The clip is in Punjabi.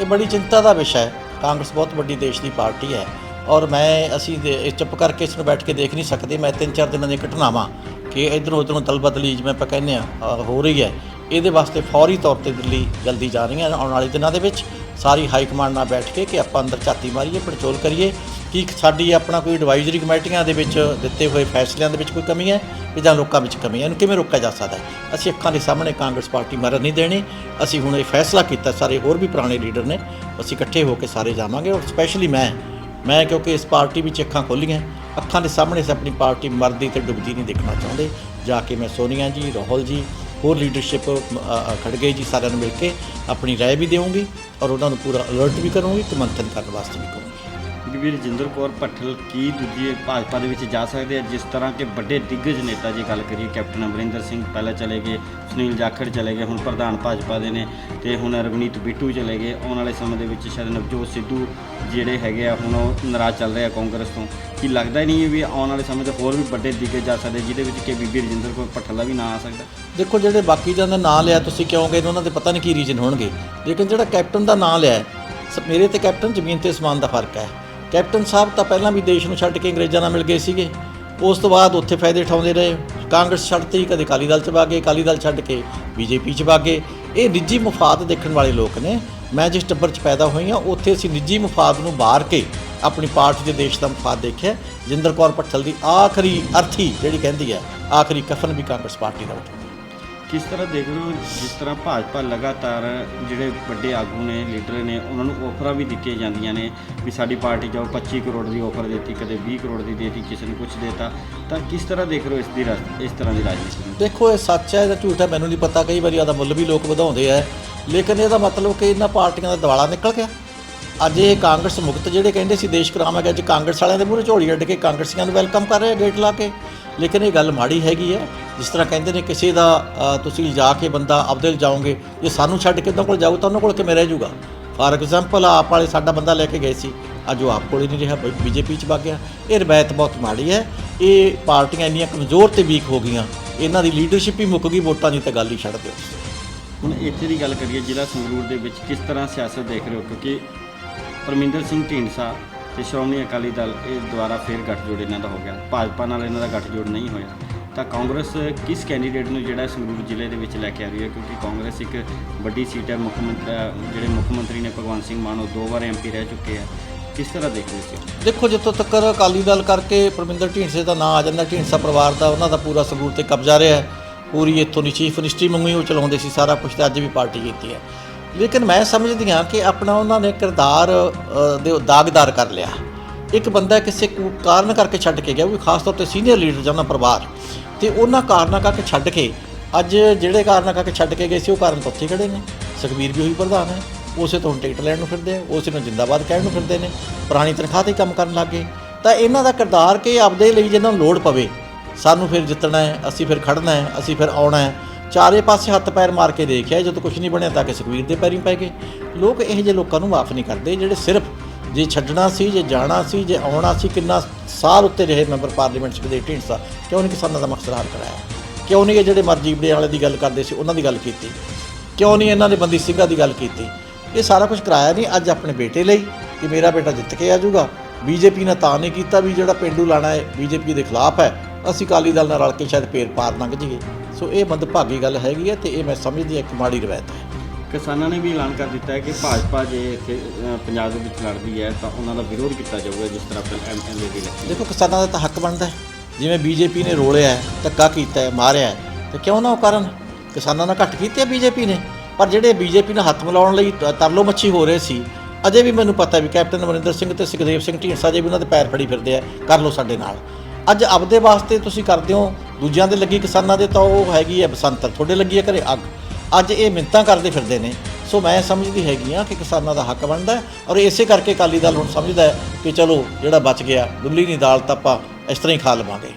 ਇਹ ਬੜੀ ਚਿੰਤਾ ਦਾ ਵਿਸ਼ਾ ਹੈ। ਕਾਂਗਰਸ ਬਹੁਤ ਵੱਡੀ ਦੇਸ਼ ਦੀ ਪਾਰਟੀ ਹੈ ਔਰ ਮੈਂ ਅਸੀਂ ਦੇ- ਇਹ ਚੁੱਪ ਕਰਕੇ ਇਸ ਨੂੰ ਬੈਠ ਕੇ ਦੇਖ ਨਹੀਂ ਸਕਦੇ। ਮੈਂ ਤਿੰਨ ਚਾਰ ਦਿਨਾਂ ਦੀਆਂ ਘਟਨਾਵਾਂ ਕਿ ਇਧਰੋਂ ਉਧਰੋਂ ਦਲਬਦਲੀ ਜਿਵੇਂ ਆਪਾਂ ਕਹਿੰਦੇ ਆ ਹੋ ਰਹੀ ਹੈ। ਇਹਦੇ ਵਾਸਤੇ ਫੌਰੀ ਤੌਰ ਤੇ ਦਿੱਲੀ ਜਲਦੀ ਜਾ ਰਹੀਆਂ ਆਉਣ ਵਾਲੇ ਦਿਨਾਂ ਦੇ ਵਿੱਚ। ਸਾਰੀ ਹਾਈ ਕਮਾਂਡ ਨਾਲ ਬੈਠ ਕੇ ਕਿ ਆਪਾਂ ਅੰਦਰ ਝਾਤੀ ਮਾਰੀਏ, ਪੜਚੋਲ ਕਰੀਏ ਕਿ ਸਾਡੀ ਆਪਣਾ ਕੋਈ ਐਡਵਾਈਜ਼ਰੀ ਕਮੇਟੀਆਂ ਦੇ ਵਿੱਚ ਦਿੱਤੇ ਹੋਏ ਫੈਸਲਿਆਂ ਦੇ ਵਿੱਚ ਕੋਈ ਕਮੀ ਹੈ ਜਾਂ ਲੋਕਾਂ ਵਿੱਚ ਕਮੀ ਹੈ। ਇਹਨੂੰ ਕਿਵੇਂ ਰੋਕਿਆ ਜਾ ਸਕਦਾ ਹੈ? ਅਸੀਂ ਅੱਖਾਂ ਦੇ ਸਾਹਮਣੇ ਕਾਂਗਰਸ ਪਾਰਟੀ ਮਰਨ ਨਹੀਂ ਦੇਣੀ। ਅਸੀਂ ਹੁਣ ਇਹ ਫੈਸਲਾ ਕੀਤਾ ਸਾਰੇ ਹੋਰ ਵੀ ਪੁਰਾਣੇ ਲੀਡਰ ਨੇ ਅਸੀਂ ਇਕੱਠੇ ਹੋ ਕੇ ਸਾਰੇ ਜਾਵਾਂਗੇ ਔਰ ਸਪੈਸ਼ਲੀ ਮੈਂ ਮੈਂ ਕਿਉਂਕਿ ਇਸ ਪਾਰਟੀ ਵਿੱਚ ਅੱਖਾਂ ਖੋਲੀਆਂ ਅੱਖਾਂ ਦੇ ਸਾਹਮਣੇ ਅਸੀਂ ਆਪਣੀ ਪਾਰਟੀ ਮਰਦੀ ਤੇ ਡੁੱਬਦੀ ਨਹੀਂ ਦੇਖਣਾ ਚਾਹੁੰਦੇ ਜਾ ਕੇ ਮੈਂ ਸੋਨੀਆ ਜੀ ਰਾਹੁਲ ਜੀ ਹੋਰ ਲੀਡਰਸ਼ਿਪ ਖੜਗੇ ਜੀ ਸਾਰਿਆਂ ਨੂੰ ਮਿਲ ਕੇ ਆਪਣੀ رائے ਵੀ ਦੇਵਾਂਗੀ ਔਰ ਉਹਨਾਂ ਨੂੰ ਪੂਰਾ ਅਲਰਟ ਵੀ ਕਰੂੰਗੀ ਤੇ ਮੰਥਨ ਕਰਨ ਵਾਸਤੇ ਵੀ ਕਹੂੰਗੀ ਬੀਬੀ ਰਜਿੰਦਰ ਕੌਰ ਭੱਠਲ ਕੀ ਦੂਜੀ ਭਾਜਪਾ ਦੇ ਵਿੱਚ ਜਾ ਸਕਦੇ ਆ? ਜਿਸ ਤਰ੍ਹਾਂ ਕਿ ਵੱਡੇ ਦਿੱਗਜ ਨੇਤਾ ਜੇ ਗੱਲ ਕਰੀਏ, ਕੈਪਟਨ ਅਮਰਿੰਦਰ ਸਿੰਘ ਪਹਿਲਾਂ ਚਲੇ ਗਏ, ਸੁਨੀਲ ਜਾਖੜ ਚਲੇ ਗਏ, ਹੁਣ ਪ੍ਰਧਾਨ ਭਾਜਪਾ ਦੇ ਨੇ ਤੇ ਹੁਣ ਰਵਨੀਤ ਬਿੱਟੂ ਚਲੇ ਗਏ। ਆਉਣ ਵਾਲੇ ਸਮੇਂ ਦੇ ਵਿੱਚ ਸ਼ਾਇਦ ਨਵਜੋਤ ਸਿੱਧੂ ਜਿਹੜੇ ਹੈਗੇ ਆ, ਹੁਣ ਉਹ ਨਾਰਾਜ਼ ਚੱਲ ਰਹੇ ਆ ਕਾਂਗਰਸ ਤੋਂ। ਕੀ ਲੱਗਦਾ ਹੀ ਨਹੀਂ ਵੀ ਆਉਣ ਵਾਲੇ ਸਮੇਂ 'ਚ ਹੋਰ ਵੀ ਵੱਡੇ ਦਿੱਗਜ ਜਾ ਸਕਦੇ, ਜਿਹਦੇ ਵਿੱਚ ਕਿ ਬੀਬੀ ਰਜਿੰਦਰ ਕੌਰ ਭੱਠਲ ਦਾ ਵੀ ਨਾਂ ਆ ਸਕਦਾ? ਦੇਖੋ, ਜਿਹੜੇ ਬਾਕੀ ਜਾਂ ਦਾ ਨਾਂ ਲਿਆ, ਤੁਸੀਂ ਕਿਉਂ ਗਏ ਉਹਨਾਂ ਦੇ ਪਤਾ ਨਹੀਂ ਕੀ ਰੀਜਨ ਹੋਣਗੇ। ਲੇਕਿਨ ਜਿਹੜਾ ਕੈਪਟਨ ਦਾ ਨਾਂ ਲਿਆ ਮੇਰੇ ਤੇ ਕੈਪਟਨ ਜ਼ਮੀਨ ਤੇ ਸਮਾਨ ਦਾ ਫ਼ਰਕ ਹੈ। ਕੈਪਟਨ ਸਾਹਿਬ ਤਾਂ ਪਹਿਲਾਂ ਵੀ ਦੇਸ਼ ਨੂੰ ਛੱਡ ਕੇ ਅੰਗਰੇਜ਼ਾਂ ਨਾਲ ਮਿਲ ਗਏ ਸੀਗੇ। ਉਸ ਤੋਂ ਬਾਅਦ ਉੱਥੇ ਫਾਇਦੇ ਉਠਾਉਂਦੇ ਰਹੇ। ਕਾਂਗਰਸ ਛੱਡਤੇ ਹੀ ਕਦੇ ਅਕਾਲੀ ਦਲ ਚ ਵਗ ਗਏ, ਅਕਾਲੀ ਦਲ ਛੱਡ ਕੇ ਬੀਜੇਪੀ ਚ ਵਗ ਗਏ। ਇਹ ਨਿੱਜੀ ਮਫਾਦ ਦੇਖਣ ਵਾਲੇ ਲੋਕ ਨੇ। ਮੈਂ ਜਿਸ ਟੱਬਰ ਚ ਪੈਦਾ ਹੋਈ ਹਾਂ, ਉੱਥੇ ਅਸੀਂ ਨਿੱਜੀ ਮਫਾਦ ਨੂੰ ਬਾਹਰ ਕੇ ਆਪਣੀ ਪਾਰਟੀ ਦੇ ਦੇਸ਼ ਦਾ ਮਫਾਦ ਦੇਖਿਆ। ਜਿੰਦਰ ਕੌਰ ਭੱਠਲ ਦੀ ਆਖਰੀ ਅਰਥੀ ਜਿਹੜੀ ਕਹਿੰਦੀ ਹੈ, ਆਖਰੀ ਕਫਨ ਵੀ ਕਾਂਗਰਸ ਪਾਰਟੀ ਦਾ ਉਠਾਉਂਦੀ ਕਿਸ ਤਰ੍ਹਾਂ ਦੇਖ ਰਹੇ ਹੋ, ਜਿਸ ਤਰ੍ਹਾਂ ਭਾਜਪਾ ਲਗਾਤਾਰ ਜਿਹੜੇ ਵੱਡੇ ਆਗੂ ਨੇ, ਲੀਡਰ ਨੇ, ਉਹਨਾਂ ਨੂੰ ਆਫਰਾਂ ਵੀ ਦਿੱਤੀਆਂ ਜਾਂਦੀਆਂ ਨੇ ਵੀ ਸਾਡੀ ਪਾਰਟੀ ਜਾਓ 25 ਕਰੋੜ ਦੀ ਆਫਰ ਦਿੱਤੀ, ਕਦੇ 20 ਕਰੋੜ ਦੀ ਦੇਤੀ, ਕਿਸੇ ਨੂੰ ਕੁਝ ਦੇਤਾ। ਤਾਂ ਕਿਸ ਤਰ੍ਹਾਂ ਦੇਖ ਰਹੇ ਹੋ ਇਸ ਦੀ ਰਾਜ- ਇਸ ਤਰ੍ਹਾਂ ਦੀ ਰਾਜਨੀਤੀ ਦੇਖੋ, ਇਹ ਸੱਚ ਹੈ ਜਾਂ ਝੂਠ ਹੈ, ਮੈਨੂੰ ਨਹੀਂ ਪਤਾ, ਕਈ ਵਾਰੀ ਆਦਾ ਮੁੱਲ ਵੀ ਲੋਕ ਵਧਾਉਂਦੇ ਆ। ਲੇਕਿਨ ਇਹਦਾ ਮਤਲਬ ਕਿ ਇਹਨਾਂ ਪਾਰਟੀਆਂ ਦਾ ਦਿਵਾਲਾ ਨਿਕਲ ਗਿਆ। ਅੱਜ ਇਹ ਕਾਂਗਰਸ ਮੁਕਤ ਜਿਹੜੇ ਕਹਿੰਦੇ ਸੀ, ਦੇਸ਼ ਕਰਾਵਾਂਗੇ ਅੱਜ ਕਾਂਗਰਸ ਵਾਲਿਆਂ ਦੇ ਮੂਹਰੇ ਝੋਲੀ ਅੱਡ ਕੇ ਕਾਂਗਰਸੀਆਂ ਨੂੰ ਵੈਲਕਮ ਕਰ ਰਹੇ ਗੇਟ ਲਾ ਕੇ। ਲੇਕਿਨ ਇਹ ਗੱਲ ਮਾੜੀ ਹੈਗੀ ਹੈ ਜਿਸ ਤਰ੍ਹਾਂ ਕਹਿੰਦੇ ਨੇ ਕਿਸੇ ਦਾ ਤੁਸੀਂ ਜਾ ਕੇ ਬੰਦਾ ਆਪਦੇ ਵੱਲ ਜਾਓਗੇ ਜੇ ਸਾਨੂੰ ਛੱਡ ਕੇ ਉਹਨਾਂ ਕੋਲ ਜਾਊ, ਤਾਂ ਉਹਨਾਂ ਕੋਲ ਕਿਵੇਂ ਰਹਿ ਜਾਊਗਾ? ਫਾਰ ਐਗਜ਼ਾਮਪਲ ਆਪ ਵਾਲੇ ਸਾਡਾ ਬੰਦਾ ਲੈ ਕੇ ਗਏ ਸੀ। ਅੱਜ ਉਹ ਆਪ ਕੋਲ ਹੀ ਨਹੀਂ ਰਿਹਾ ਬੀਜੇਪੀ ਚ ਵਗ ਗਿਆ। ਇਹ ਰਵਾਇਤ ਬਹੁਤ ਮਾੜੀ ਹੈ। ਇਹ ਪਾਰਟੀਆਂ ਇੰਨੀਆਂ ਕਮਜ਼ੋਰ ਤੇ ਵੀਕ ਹੋ ਗਈਆਂ। ਇਹਨਾਂ ਦੀ ਲੀਡਰਸ਼ਿਪ ਹੀ ਮੁੱਕ ਗਈ, ਵੋਟਾਂ ਦੀ ਤਾਂ ਗੱਲ ਹੀ ਛੱਡ ਦਿਓ। ਹੁਣ ਇੱਥੇ ਦੀ ਗੱਲ ਕਰੀਏ, ਜ਼ਿਲ੍ਹਾ ਸੰਗਰੂਰ ਦੇ ਵਿੱਚ ਕਿਸ ਤਰ੍ਹਾਂ ਸਿਆਸਤ ਦੇਖ ਰਹੇ ਹੋ? ਕਿਉਂਕਿ ਪਰਮਿੰਦਰ ਸਿੰਘ ਢੀਂਡਸਾ ਤੇ ਸ਼੍ਰੋਮਣੀ ਅਕਾਲੀ ਦਲ, ਇਹ ਦੁਆਰਾ ਫੇਰ ਗੱਠਜੋੜ ਇਹਨਾਂ ਦਾ ਹੋ ਗਿਆ। ਭਾਜਪਾ ਨਾਲ ਇਹਨਾਂ ਦਾ ਗੱਠਜੋੜ ਨਹੀਂ ਹੋਇਆ। ਤਾਂ ਕਾਂਗਰਸ ਕਿਸ ਕੈਂਡੀਡੇਟ ਨੂੰ ਜਿਹੜਾ ਸੰਗਰੂਰ ਜ਼ਿਲ੍ਹੇ ਦੇ ਵਿੱਚ ਲੈ ਕੇ ਆ ਰਹੀ ਹੈ? ਕਿਉਂਕਿ ਕਾਂਗਰਸ ਇੱਕ ਵੱਡੀ ਸੀਟ ਹੈ, ਮੁੱਖ ਮੰਤਰੀ, ਜਿਹੜੇ ਮੁੱਖ ਮੰਤਰੀ ਨੇ ਭਗਵੰਤ ਸਿੰਘ ਮਾਨ, ਉਹ ਦੋ ਵਾਰ ਐਮਪੀ ਰਹਿ ਚੁੱਕੇ ਆ। ਕਿਸ ਤਰ੍ਹਾਂ ਦੇਖ ਸੀ? ਦੇਖੋ, ਜਿੱਥੋਂ ਤੱਕ ਅਕਾਲੀ ਦਲ ਕਰਕੇ ਪਰਮਿੰਦਰ ਢੀਂਡਸੇ ਦਾ ਨਾਂ ਆ ਜਾਂਦਾ, ਢੀਂਡਸਾ ਪਰਿਵਾਰ ਦਾ, ਉਹਨਾਂ ਦਾ ਪੂਰਾ ਸੰਗਰੂਰ ਤੇ ਕਬਜ਼ਾ ਰਿਹਾ ਹੈ। ਪੂਰੀ ਇੱਥੋਂ ਦੀ ਚੀਫ ਮਿਨਿਸਟਰੀ ਮੰਗੀ ਉਹ ਚਲਾਉਂਦੇ ਸੀ, ਸਾਰਾ ਕੁਝ ਤਾਂ ਅੱਜ ਵੀ ਪਾਰਟੀ ਕੀਤੀ ਹੈ। ਲੇਕਿਨ ਮੈਂ ਸਮਝਦੀ ਹਾਂ ਕਿ ਆਪਣਾ ਉਹਨਾਂ ਨੇ ਕਿਰਦਾਰ ਦੇ ਦਾਗਦਾਰ ਕਰ ਲਿਆ। ਇੱਕ ਬੰਦਾ ਕਿਸੇ ਕਾਰਨ ਕਰਕੇ ਛੱਡ ਕੇ ਗਿਆ, ਉਹ ਵੀ ਖਾਸ ਤੌਰ ਤੇ ਸੀਨੀਅਰ ਲੀਡਰ ਜਾਂ ਉਹਨਾਂ ਪਰਿਵਾਰ। ਤੇ ਉਹਨਾਂ ਕਾਰਨਾਂ ਕਰਕੇ ਛੱਡ ਕੇ ਅੱਜ ਜਿਹੜੇ ਕਾਰਨਾਂ ਕਰਕੇ ਛੱਡ ਕੇ ਗਏ ਸੀ, ਉਹ ਕਾਰਨ ਉੱਥੇ ਹੀ ਖੜੇ ਨੇ। ਸੁਖਬੀਰ ਵੀ ਉਹੀ ਪ੍ਰਧਾਨ ਹੈ ਉਸੇ ਤੋਂ ਟਿਕਟ ਲੈਣ ਨੂੰ ਫਿਰਦੇ ਆ, ਉਸੇ ਨੂੰ ਜਿੰਦਾਬਾਦ ਕਹਿਣ ਨੂੰ ਫਿਰਦੇ ਨੇ। ਪੁਰਾਣੀ ਤਨਖਾਹ ਤੇ ਕੰਮ ਕਰਨ ਲੱਗ ਗਏ। ਤਾਂ ਇਹਨਾਂ ਦਾ ਕਿਰਦਾਰ ਕਿ ਆਪਦੇ ਲਈ ਜਿਹਨਾਂ ਨੂੰ ਲੋੜ ਪਵੇ, ਸਾਨੂੰ ਫਿਰ ਜਿੱਤਣਾ ਹੈ, ਅਸੀਂ ਫਿਰ ਖੜਨਾ ਹੈ, ਅਸੀਂ ਫਿਰ ਆਉਣਾ ਹੈ। ਚਾਰੇ ਪਾਸੇ ਹੱਥ ਪੈਰ ਮਾਰ ਕੇ ਦੇਖਿਆ, ਜਦੋਂ ਕੁਝ ਨਹੀਂ ਬਣਿਆ ਤਾਂ ਕਿ ਸੁਖਬੀਰ ਦੇ ਪੈਰੀਂ ਪੈ ਗਏ। ਲੋਕ ਇਹੋ ਜਿਹੇ ਲੋਕਾਂ ਨੂੰ ਮਾਫ ਨਹੀਂ ਕਰਦੇ, ਜਿਹੜੇ ਸਿਰਫ ਜੇ ਛੱਡਣਾ ਸੀ, ਜੇ ਜਾਣਾ ਸੀ, ਜੇ ਆਉਣਾ ਸੀ, ਕਿੰਨਾ ਸਾਲ ਉੱਤੇ ਰਹੇ ਮੈਂਬਰ ਪਾਰਲੀਮੈਂਟ ਸੁਖਦੇਵ ਢੀਂਡਸਾ, ਕਿਉਂ ਨਹੀਂ ਕਿਸਾਨਾਂ ਦਾ ਮਕਸਦ ਹੱਲ ਕਰਾਇਆ? ਕਿਉਂ ਨਹੀਂ ਇਹ ਜਿਹੜੇ ਮਰਜ਼ੀ ਬੜੇ ਵਾਲੇ ਦੀ ਗੱਲ ਕਰਦੇ ਸੀ, ਉਹਨਾਂ ਦੀ ਗੱਲ ਕੀਤੀ? ਕਿਉਂ ਨਹੀਂ ਇਹਨਾਂ ਨੇ ਬੰਦੀ ਸਿੰਘਾਂ ਦੀ ਗੱਲ ਕੀਤੀ? ਇਹ ਸਾਰਾ ਕੁਝ ਕਰਾਇਆ ਨਹੀਂ, ਅੱਜ ਆਪਣੇ ਬੇਟੇ ਲਈ ਕਿ ਮੇਰਾ ਬੇਟਾ ਜਿੱਤ ਕੇ ਆ ਜਾਊਗਾ। ਬੀਜੇਪੀ ਨੇ ਤਾਂ ਨਹੀਂ ਕੀਤਾ ਵੀ ਜਿਹੜਾ ਪਿੰਡੂ ਲਾਣਾ ਹੈ, ਬੀਜੇਪੀ ਦੇ ਖਿਲਾਫ ਹੈ। ਅਸੀਂ ਅਕਾਲੀ ਦਲ ਨਾਲ ਰਲ ਕੇ ਸ਼ਾਇਦ ਪੇਰ ਪਾਰ ਲੰਘ ਜਾਈਏ। ਸੋ ਇਹ ਮੰਦਭਾਗੀ ਗੱਲ ਹੈਗੀ ਹੈ ਤੇ ਇਹ ਮੈਂ ਸਮਝਦੀ ਹਾਂ ਇੱਕ ਮਾੜੀ ਰਵਾਇਤ ਹੈ। ਕਿਸਾਨਾਂ ਨੇ ਵੀ ਐਲਾਨ ਕਰ ਦਿੱਤਾ ਹੈ ਕਿ ਭਾਜਪਾ ਜੇ ਇੱਥੇ ਅ, ਪੰਜਾਬ ਦੇ ਵਿੱਚ ਲੜਦੀ ਹੈ ਤਾਂ ਉਹਨਾਂ ਦਾ ਵਿਰੋਧ ਕੀਤਾ ਜਾਊਗਾ ਜਿਸ ਤਰ੍ਹਾਂ ਐਮਐਲਏ ਦੀ ਇਲੈਕਸ਼ਨ। ਦੇਖੋ ਕਿਸਾਨਾਂ ਦਾ ਤਾਂ ਹੱਕ ਬਣਦਾ ਹੈ। ਜਿਵੇਂ ਬੀਜੇਪੀ ਨੇ ਰੋਲਿਆ ਹੈ ਧੱਕਾ ਕੀਤਾ ਹੈ ਮਾਰਿਆ ਹੈ ਤੇ ਕਿਉਂ ਨਾ ਉਹ ਕਰਨ? ਕਿਸਾਨਾਂ ਨਾਲ ਘੱਟ ਕੀਤੀ ਹੈ ਬੀਜੇਪੀ ਨੇ। ਪਰ ਜਿਹੜੇ ਬੀਜੇਪੀ ਨਾਲ ਹੱਥ ਮਿਲਾਉਣ ਲਈ ਤ- ਤਰਲੋ ਮੱਛੀ ਹੋ ਰਹੇ ਸੀ ਅਜੇ ਵੀ ਮੈਨੂੰ ਪਤਾ ਵੀ ਕੈਪਟਨ ਅਮਰਿੰਦਰ ਸਿੰਘ ਤੇ ਸੁਖਦੇਵ ਸਿੰਘ ਢੀਂਡਸਾ ਜੇ ਵੀ ਉਹਨਾਂ ਦੇ ਪੈਰ ਫੜੀ ਫਿਰਦੇ ਆ ਕਰ ਲਓ ਸਾਡੇ ਨਾਲ। ਅੱਜ ਆਪਦੇ ਵਾਸਤੇ ਤੁਸੀਂ ਕਰਦੇ ਹੋ ਦੂਜਿਆਂ ਦੇ ਲੱਗੀ ਕਿਸਾਨਾਂ ਦੇ ਤਾਂ ਉਹ ਹੈਗੀ ਹੈ ਬਸੰਤਰ ਤੁਹਾਡੇ ਲੱਗੀ ਹੈ ਘਰੇ ਅੱਗ। ਅੱਜ ਇਹ ਮਿੰਤਾਂ ਕਰਦੇ ਫਿਰਦੇ ਨੇ। ਸੋ ਮੈਂ ਸਮਝਦੀ ਹੈਗੀ ਆ ਕਿ ਕਿਸਾਨਾਂ ਦਾ ਹੱਕ ਬਣਦਾ ਔਰ ਇਸੇ ਕਰਕੇ ਅਕਾਲੀ ਦਲ ਹੁਣ ਸਮਝਦਾ ਕਿ ਚਲੋ ਜਿਹੜਾ ਬਚ ਗਿਆ, ਦੁੱਲੀ ਨਹੀਂ ਦਾਲ ਤਾਂ ਆਪਾਂ ਇਸ ਤਰ੍ਹਾਂ ਹੀ ਖਾ ਲਵਾਂਗੇ।